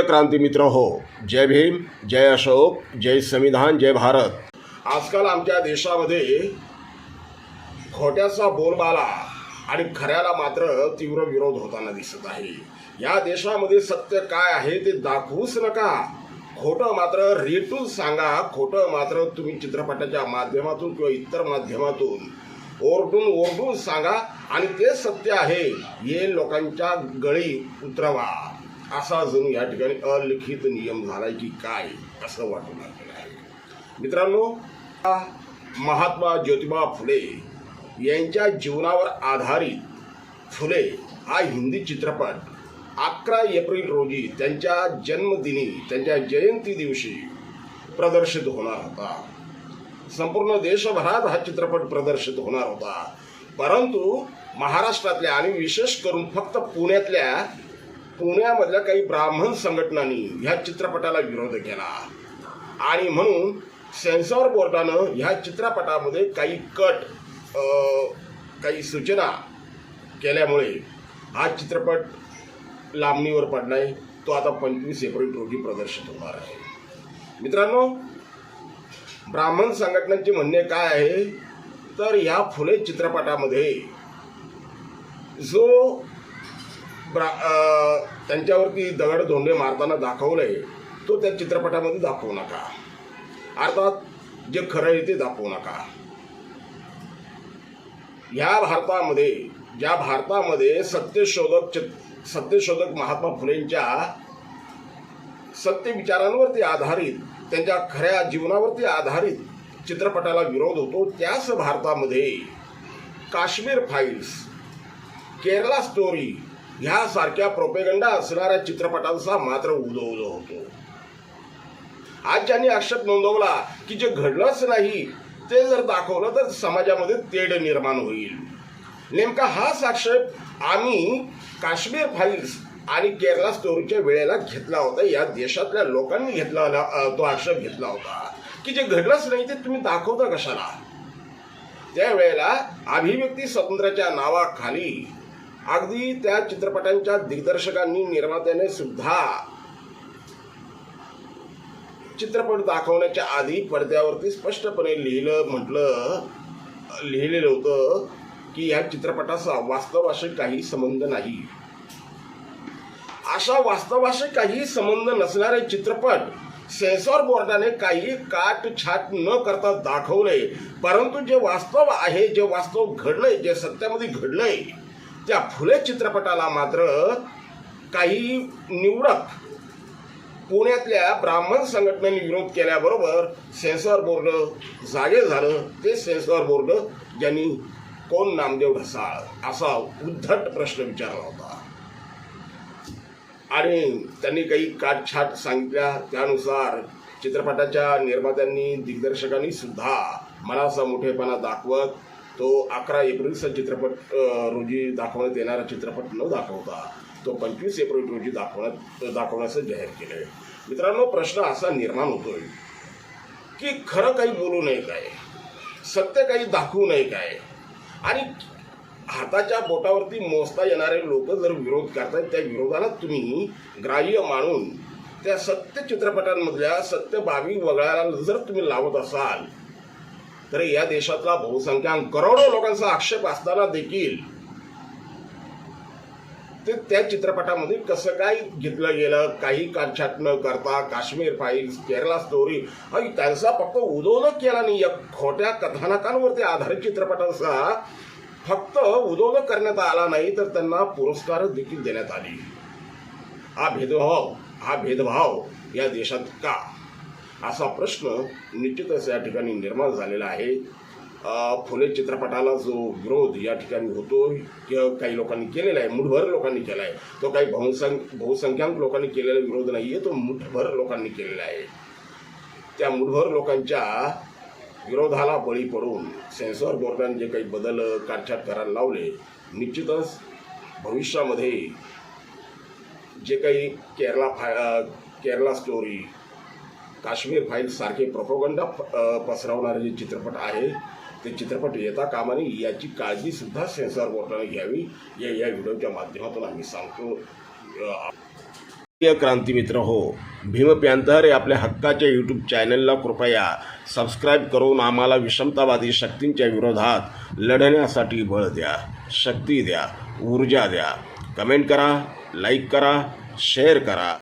प्रिय क्रांती मित्र हो जय भीम जय अशोक जय संविधान जय भारत. आजकाल आमच्या देशामध्ये खोट्याचा बोलबाला आणि खऱ्याला मात्र तीव्र विरोध होताना दिसत आहे. या देशामध्ये सत्य काय आहे ते दाखवूच नका. खोटं मात्र रेटून सांगा. खोटं मात्र तुम्ही चित्रपटाच्या माध्यमातून किंवा इतर माध्यमातून ओरडून ओरडून सांगा आणि ते सत्य आहे. हे लोकांच्या गळी उतरवा. असा जणू या ठिकाणी अलिखित नियम झालाय की काय असं वाटू लागलेलं आहे. मित्रांनो महात्मा ज्योतिबा फुले यांच्या जीवनावर आधारित फुले हा हिंदी चित्रपट अकरा एप्रिल रोजी त्यांच्या जन्मदिनी त्यांच्या जयंती दिवशी प्रदर्शित होणार होता. संपूर्ण देशभरात हा चित्रपट प्रदर्शित होणार होता. परंतु महाराष्ट्रातल्या आणि विशेष करून फक्त पुण्यातल्या पुण्यामधल्या काही ब्राह्मण संघटनांनी ह्या चित्रपटाला विरोध केला. आणि म्हणून सेन्सॉर बोर्डानं ह्या चित्रपटामध्ये काही कट काही सूचना केल्यामुळे हा चित्रपट लांबणीवर पडलाय. तो आता पंचवीस एप्रिल रोजी प्रदर्शित होणार आहे. मित्रांनो ब्राह्मण संघटनांचे म्हणणे काय आहे? तर ह्या फुले चित्रपटामध्ये जो ब्रा त्यांच्यावरती दगड धोंडे मारताना दाखवलंय तो त्या चित्रपटामध्ये दाखवू नका. अर्थात जे खरं आहे ते दाखवू नका. ह्या भारतामध्ये ज्या भारतामध्ये सत्यशोधक चित सत्यशोधक महात्मा फुलेंच्या सत्य विचारांवरती आधारित त्यांच्या खऱ्या जीवनावरती आधारित चित्रपटाला विरोध होतो त्याच भारतामध्ये काश्मीर फाईल्स केरला स्टोरी ह्यासारख्या प्रोपेगंडा असणाऱ्या चित्रपटांचा मात्र उदो उदो होतो. आज ज्यांनी आक्षेप नोंदवला की जे घडलंच नाही ते जर दाखवलं तर समाजामध्ये तेढ निर्माण होईल. नेमका हाच आक्षेप आम्ही काश्मीर फाईल्स आणि केरला स्टोरीच्या वेळेला घेतला होता. या देशातल्या लोकांनी घेतला तो आक्षेप घेतला होता. की जे घडलंच नाही ते तुम्ही दाखवता कशाला? त्यावेळेला अभिव्यक्ती स्वातंत्र्याच्या नावाखाली अगदी त्या चित्रपटांच्या दिग्दर्शकांनी निर्मात्याने सुद्धा चित्रपट दाखवण्याच्या आधी पडद्यावरती स्पष्टपणे लिहिलं म्हटलं लिहिलेलं होतं की ह्या चित्रपटाचा वास्तवाशी काही संबंध नाही. अशा वास्तवाशी काही संबंध नसणारे चित्रपट सेन्सॉर बोर्डाने काही काट छाट न करता दाखवले. परंतु जे वास्तव आहे जे वास्तव घडलंय जे सत्यामध्ये घडलंय त्या फुले चित्रपटाला मात्र काही निवडक पुण्यातल्या ब्राह्मण संघटनेने विरोध केल्याबरोबर सेन्सॉर बोर्ड जागे झालं. ते सेन्सॉर बोर्ड ज्यांनी कोण नामदेव ढसाळ असा उद्धट प्रश्न विचारला होता. आणि त्यांनी काही काटछाट सांगितल्या. त्यानुसार चित्रपटाच्या निर्मात्यांनी दिग्दर्शकांनी सुद्धा मनाचा मोठेपणा दाखवत तो अकरा एप्रिलचा चित्रपट रोजी दाखवण्यात येणारा चित्रपट न दाखवता तो पंचवीस एप्रिल रोजी दाखवण्यात दाखवण्याचं जाहीर केलं आहे मित्रांनो प्रश्न असा निर्माण होतोय की खरं काही बोलू नये काय? सत्य काही दाखवू नये काय? आणि हाताच्या बोटावरती मोजता येणारे लोक जर विरोध करतात त्या विरोधाला तुम्ही ग्राह्य मानून त्या सत्य चित्रपटांमधल्या सत्य बाबी वगळायला जर तुम्ही लावत असाल तर या देशातला बहुसंख्याक करोडो लोकांचा आक्षेप असताना देखील ते त्या चित्रपटामध्ये कसं काय घेतलं गेलं काही काटछाट न करता काश्मीर फाईल्स केरला स्टोरी आणि त्यांचा फक्त उदोदक केला नाही या खोट्या कथानकांवरती आधारित चित्रपटांचा फक्त उदोदक करण्यात आला नाही तर त्यांना पुरस्कार देखील देण्यात आले. हा भेदभाव हा भेदभाव या देशात का? असा प्रश्न निश्चितच या ठिकाणी निर्माण झालेला आहे. फुले चित्रपटाला जो विरोध या ठिकाणी होतो किंवा काही लोकांनी केलेला आहे मुठभर लोकांनी केला आहे. तो काही बहुसं बहुसंख्याक लोकांनी केलेला विरोध नाही आहे तो मुठभर लोकांनी केलेला आहे. त्या मुठभर लोकांच्या विरोधाला बळी पडून सेन्सॉर बोर्डाने जे काही बदल काटछाट करायला लावले निश्चितच भविष्यामध्ये जे काही केरला फाय केरला स्टोरी काश्मीर फाईल सारखे प्रोपोगंडा पसरवणारे जे चित्रपट आहे ते चित्रपट येता कामाने याची काळजी सुद्धा सेन्सॉर बोर्डाने घ्यावी. या या व्हिडिओच्या माध्यमातून आम्ही सांगतो. प्रिय क्रांतीमित्र हो भीम प्यांतर या आपल्या हक्काच्या यूट्यूब चॅनलला कृपया सबस्क्राईब करून आम्हाला विषमतावादी शक्तींच्या विरोधात लढण्यासाठी बळ द्या शक्ती द्या ऊर्जा द्या. कमेंट करा लाईक करा शेअर करा.